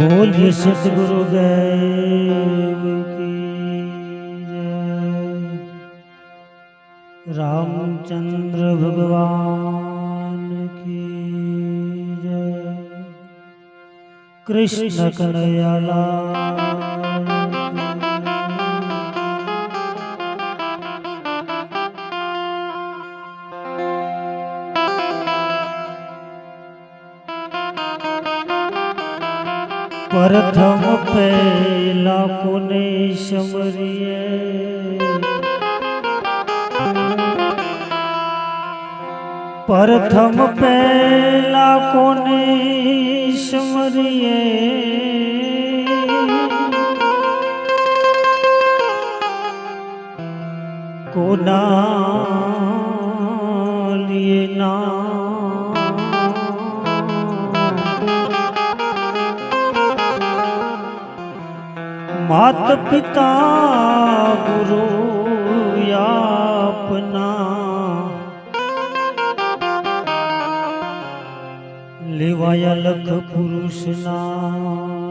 बोध सिगुरु देव रामचन्द्र भगवाय कृष्ण सकल પ્રથમ પહેલા કોને સમરીએ? પ્રથમ પહેલા કોને સમરીએ? કોના માત પિતા ગુરુ આપના લેવાયા લખ પુરુષના.